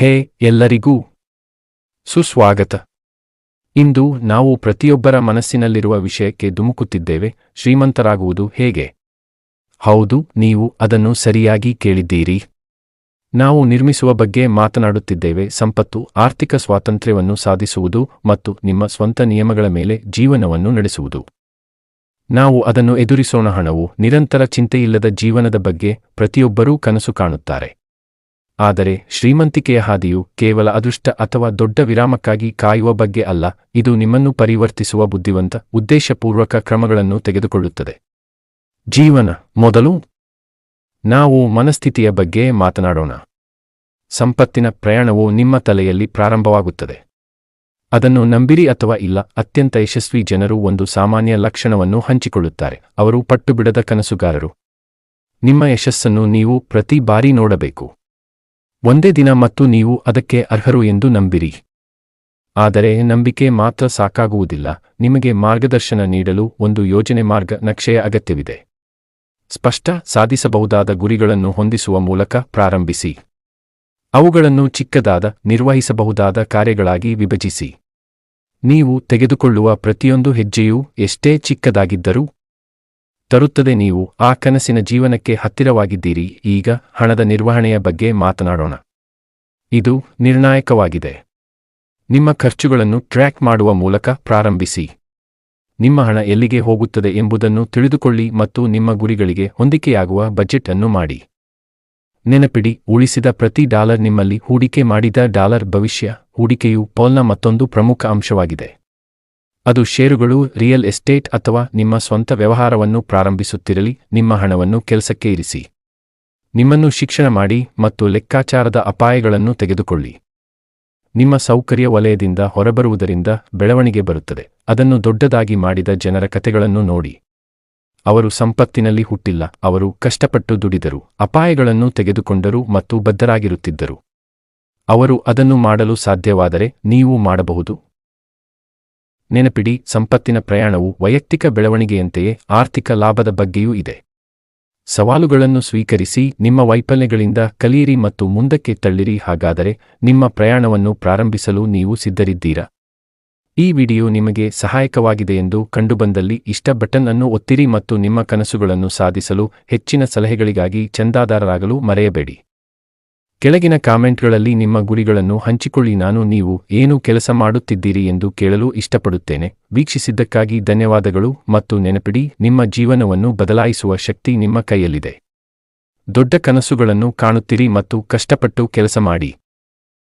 ಹೇ ಎಲ್ಲರಿಗೂ ಸುಸ್ವಾಗತ. ಇಂದು ನಾವು ಪ್ರತಿಯೊಬ್ಬರ ಮನಸ್ಸಿನಲ್ಲಿರುವ ವಿಷಯಕ್ಕೆ ಧುಮುಕುತ್ತಿದ್ದೇವೆ, ಶ್ರೀಮಂತರಾಗುವುದು ಹೇಗೆ? ಹೌದು, ನೀವು ಅದನ್ನು ಸರಿಯಾಗಿ ಕೇಳಿದ್ದೀರಿ. ನಾವು ನಿರ್ಮಿಸುವ ಬಗ್ಗೆ ಮಾತನಾಡುತ್ತಿದ್ದೇವೆ, ಸಂಪತ್ತು, ಆರ್ಥಿಕ ಸ್ವಾತಂತ್ರ್ಯವನ್ನು ಸಾಧಿಸುವುದು ಮತ್ತು ನಿಮ್ಮ ಸ್ವಂತ ನಿಯಮಗಳ ಮೇಲೆ ಜೀವನವನ್ನು ನಡೆಸುವುದು. ನಾವು ಅದನ್ನು ಎದುರಿಸೋಣ ಹಣವು ನಿರಂತರ ಚಿಂತೆಯಿಲ್ಲದ ಜೀವನದ ಬಗ್ಗೆ ಪ್ರತಿಯೊಬ್ಬರೂ ಕನಸು ಕಾಣುತ್ತಾರೆ. ಆದರೆ ಶ್ರೀಮಂತಿಕೆಯ ಹಾದಿಯು ಕೇವಲ ಅದೃಷ್ಟ ಅಥವಾ ದೊಡ್ಡ ವಿರಾಮಕ್ಕಾಗಿ ಕಾಯುವ ಬಗ್ಗೆ ಅಲ್ಲ, ಇದು ನಿಮ್ಮನ್ನು ಪರಿವರ್ತಿಸುವ ಬುದ್ಧಿವಂತ, ಉದ್ದೇಶಪೂರ್ವಕ ಕ್ರಮಗಳನ್ನು ತೆಗೆದುಕೊಳ್ಳುತ್ತದೆ. ಜೀವನ ಮೊದಲು ನಾವು ಮನಸ್ಥಿತಿಯ ಬಗ್ಗೆ ಮಾತನಾಡೋಣ. ಸಂಪತ್ತಿನ ಪ್ರಯಾಣವು ನಿಮ್ಮ ತಲೆಯಲ್ಲಿ ಪ್ರಾರಂಭವಾಗುತ್ತದೆ. ಅದನ್ನು ನಂಬಿರಿ ಅಥವಾ ಇಲ್ಲ, ಅತ್ಯಂತ ಯಶಸ್ವಿ ಜನರು ಒಂದು ಸಾಮಾನ್ಯ ಲಕ್ಷಣವನ್ನು ಹಂಚಿಕೊಳ್ಳುತ್ತಾರೆ. ಅವರು ಪಟ್ಟುಬಿಡದ ಕನಸುಗಾರರು. ನಿಮ್ಮ ಯಶಸ್ಸನ್ನು ನೀವು ಪ್ರತಿ ಬಾರಿ ನೋಡಬೇಕು. ಒಂದೇ ದಿನ ಮತ್ತು ನೀವು ಅದಕ್ಕೆ ಅರ್ಹರು ಎಂದು ನಂಬಿರಿ. ಆದರೆ ನಂಬಿಕೆ ಮಾತ್ರ ಸಾಕಾಗುವುದಿಲ್ಲ. ನಿಮಗೆ ಮಾರ್ಗದರ್ಶನ ನೀಡಲು ಒಂದು ಯೋಜನೆ ಮಾರ್ಗ ನಕ್ಷೆಯ ಅಗತ್ಯವಿದೆ. ಸ್ಪಷ್ಟ ಸಾಧಿಸಬಹುದಾದ ಗುರಿಗಳನ್ನು ಹೊಂದಿಸುವ ಮೂಲಕ ಪ್ರಾರಂಭಿಸಿ. ಅವುಗಳನ್ನು ಚಿಕ್ಕದಾದ, ನಿರ್ವಹಿಸಬಹುದಾದ ಕಾರ್ಯಗಳಾಗಿ ವಿಭಜಿಸಿ. ನೀವು ತೆಗೆದುಕೊಳ್ಳುವ ಪ್ರತಿಯೊಂದು ಹೆಜ್ಜೆಯೂ ಎಷ್ಟೇ ಚಿಕ್ಕದಾಗಿದ್ದರೂ ತರುತ್ತದೆ ನೀವು ಆ ಕನಸಿನ ಜೀವನಕ್ಕೆ ಹತ್ತಿರವಾಗಿದ್ದೀರಿ. ಈಗ ಹಣದ ನಿರ್ವಹಣೆಯ ಬಗ್ಗೆ ಮಾತನಾಡೋಣ. ಇದು ನಿರ್ಣಾಯಕವಾಗಿದೆ. ನಿಮ್ಮ ಖರ್ಚುಗಳನ್ನು ಟ್ರ್ಯಾಕ್ ಮಾಡುವ ಮೂಲಕ ಪ್ರಾರಂಭಿಸಿ. ನಿಮ್ಮ ಹಣ ಎಲ್ಲಿಗೆ ಹೋಗುತ್ತದೆ ಎಂಬುದನ್ನು ತಿಳಿದುಕೊಳ್ಳಿ ಮತ್ತು ನಿಮ್ಮ ಗುರಿಗಳಿಗೆ ಹೊಂದಿಕೆಯಾಗುವ ಬಜೆಟ್ ಅನ್ನು ಮಾಡಿ. ನೆನಪಿಡಿ, ಉಳಿಸಿದ ಪ್ರತಿ ಡಾಲರ್ ನಿಮ್ಮಲ್ಲಿ ಹೂಡಿಕೆ ಮಾಡಿದ ಡಾಲರ್ ಭವಿಷ್ಯ, ಹೂಡಿಕೆಯು ಪೋಲ್ನ ಮತ್ತೊಂದು ಪ್ರಮುಖ ಅಂಶವಾಗಿದೆ. ಅದು ಷೇರುಗಳು, ರಿಯಲ್ ಎಸ್ಟೇಟ್ ಅಥವಾ ನಿಮ್ಮ ಸ್ವಂತ ವ್ಯವಹಾರವನ್ನು ಪ್ರಾರಂಭಿಸುತ್ತಿರಲಿ, ನಿಮ್ಮ ಹಣವನ್ನು ಕೆಲಸಕ್ಕೆ ಇರಿಸಿ. ನಿಮ್ಮನ್ನು ಶಿಕ್ಷಣ ಮಾಡಿ ಮತ್ತು ಲೆಕ್ಕಾಚಾರದ ಅಪಾಯಗಳನ್ನು ತೆಗೆದುಕೊಳ್ಳಿ. ನಿಮ್ಮ ಸೌಕರ್ಯ ವಲಯದಿಂದ ಹೊರಬರುವುದರಿಂದ ಬೆಳವಣಿಗೆ ಬರುತ್ತದೆ. ಅದನ್ನು ದೊಡ್ಡದಾಗಿ ಮಾಡಿದ ಜನರ ಕಥೆಗಳನ್ನು ನೋಡಿ. ಅವರು ಸಂಪತ್ತಿನಲ್ಲಿ ಹುಟ್ಟಿಲ್ಲ, ಅವರು ಕಷ್ಟಪಟ್ಟು ದುಡಿದರು, ಅಪಾಯಗಳನ್ನು ತೆಗೆದುಕೊಂಡರು ಮತ್ತು ಬದ್ಧರಾಗಿರುತ್ತಿದ್ದರು. ಅವರು ಅದನ್ನು ಮಾಡಲು ಸಾಧ್ಯವಾದರೆ ನೀವು ಮಾಡಬಹುದು. ನೆನಪಿಡಿ, ಸಂಪತ್ತಿನ ಪ್ರಯಾಣವು ವೈಯಕ್ತಿಕ ಬೆಳವಣಿಗೆಯಂತೆಯೇ ಆರ್ಥಿಕ ಲಾಭದ ಬಗ್ಗೆಯೂ ಇದೆ. ಸವಾಲುಗಳನ್ನು ಸ್ವೀಕರಿಸಿ, ನಿಮ್ಮ ವೈಫಲ್ಯಗಳಿಂದ ಕಲಿಯಿರಿ ಮತ್ತು ಮುಂದಕ್ಕೆ ತಳ್ಳಿರಿ, ಹಾಗಾದರೆ ನಿಮ್ಮ ಪ್ರಯಾಣವನ್ನು ಪ್ರಾರಂಭಿಸಲು ನೀವು ಸಿದ್ಧರಿದ್ದೀರಾ? ಈ ವಿಡಿಯೋ ನಿಮಗೆ ಸಹಾಯಕವಾಗಿದೆ ಎಂದು ಕಂಡುಬಂದಲ್ಲಿ ಇಷ್ಟ ಬಟನ್ ಅನ್ನು ಒತ್ತಿರಿ ಮತ್ತು ನಿಮ್ಮ ಕನಸುಗಳನ್ನು ಸಾಧಿಸಲು ಹೆಚ್ಚಿನ ಸಲಹೆಗಳಿಗಾಗಿ ಚಂದಾದಾರರಾಗಲು ಮರೆಯಬೇಡಿ. ಕೆಳಗಿನ ಕಾಮೆಂಟ್ಗಳಲ್ಲಿ ನಿಮ್ಮ ಗುರಿಗಳನ್ನು ಹಂಚಿಕೊಳ್ಳಿ. ನಾನು ನೀವು ಏನು ಕೆಲಸ ಮಾಡುತ್ತಿದ್ದೀರಿ ಎಂದು ಕೇಳಲು ಇಷ್ಟಪಡುತ್ತೇನೆ. ವೀಕ್ಷಿಸಿದ್ದಕ್ಕಾಗಿ ಧನ್ಯವಾದಗಳು ಮತ್ತು ನೆನಪಿಡಿ, ನಿಮ್ಮ ಜೀವನವನ್ನು ಬದಲಾಯಿಸುವ ಶಕ್ತಿ ನಿಮ್ಮ ಕೈಯಲ್ಲಿದೆ. ದೊಡ್ಡ ಕನಸುಗಳನ್ನು ಕಾಣುತ್ತಿರಿ ಮತ್ತು ಕಷ್ಟಪಟ್ಟು ಕೆಲಸ ಮಾಡಿ.